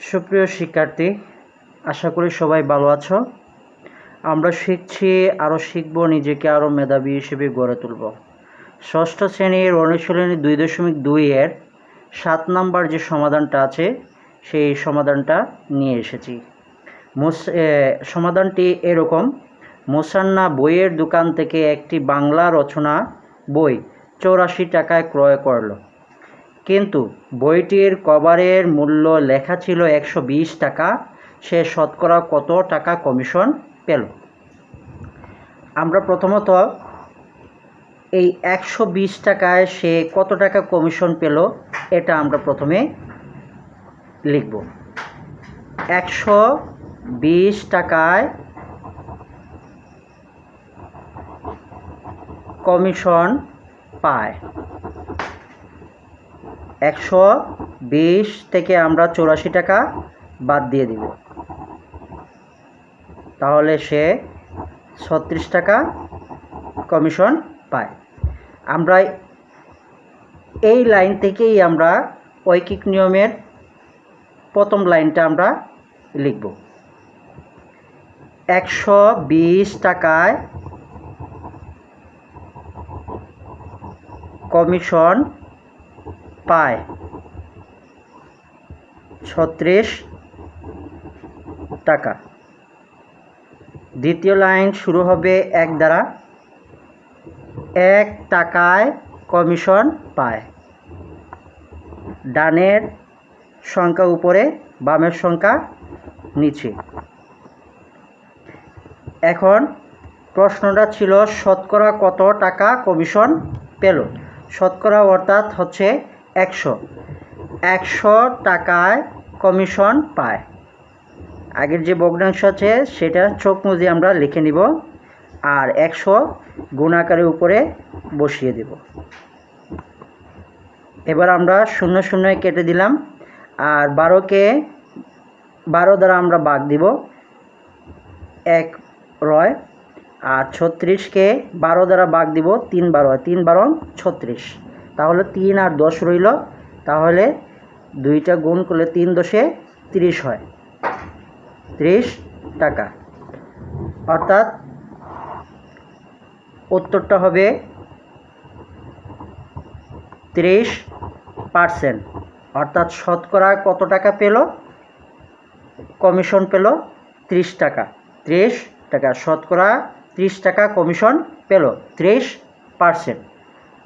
সুপ্রিয় শিক্ষার্থী, আশা করি সবাই ভালো আছো। আমরা শিখছি আরও শিখব, নিজেকে আরও মেধাবী হিসেবে গড়ে তুলব। ষষ্ঠ শ্রেণির অনুশীলনী দুই দশমিক দুইয়ের সাত নাম্বার যে সমাধানটা আছে, সেই সমাধানটা নিয়ে এসেছি। মুস- সমাধানটি এরকম। মোসান্না বইয়ের দোকান থেকে একটি বাংলা রচনা বই চৌরাশি টাকায় ক্রয় করল। কিন্তু বইটির কভারের মূল্য লেখা ছিল একশো বিশ টাকা। সে শতকরা কত টাকা কমিশন পেল? আমরা প্রথমত এই একশো বিশ টাকায় সে কত টাকা কমিশন পেল এটা আমরা প্রথমে লিখব। একশো বিশ টাকায় কমিশন পায়। একশো বিশ থেকে আমরা চৌরাশি টাকা বাদ দিয়ে দিব। তাহলে সে ছত্রিশ টাকা কমিশন পায়। আমরা এই লাইন থেকেই আমরা ঐকিক নিয়মের প্রথম লাইনটা আমরা লিখব। একশো বিশ টাকায় কমিশন পায়। ছত্রিশ টাকা। দ্বিতীয় লাইন শুরু হবে এক দ্বারা। এক টাকায় কমিশন পায়। ডানের সংখ্যা উপরে, বামের সংখ্যা নিচে। এখন প্রশ্নটা ছিল, শতকরা কত টাকা কমিশন পেল? শতকরা অর্থাৎ হচ্ছে একশো। একশো টাকায় কমিশন পায়। আগের যে ভগ্নাংশ আছে, সেটা চোখ মুজে আমরা লিখে নিব আর একশো গুণাকারের উপরে বসিয়ে দেব। এবার আমরা শূন্য শূন্য কেটে দিলাম আর বারোকে, বারো দ্বারা আমরা বাঘ দিব। এক রয় আর ছত্রিশকে বারো দ্বারা বাঘ দিব তিন বারো তিন বারো ছত্রিশ। তাহলে তিন আর দশ রইল। তাহলে দুইটা গুণ করলে তিন দশে তিরিশ হয়। ত্রিশ টাকা। অর্থাৎ উত্তরটা হবে ত্রিশ পার্সেন্ট। অর্থাৎ শতকরা কত টাকা পেল? কমিশন পেল ত্রিশ টাকা। ত্রিশ টাকা। শতকরা ত্রিশ টাকা কমিশন পেল ত্রিশ পার্সেন্ট।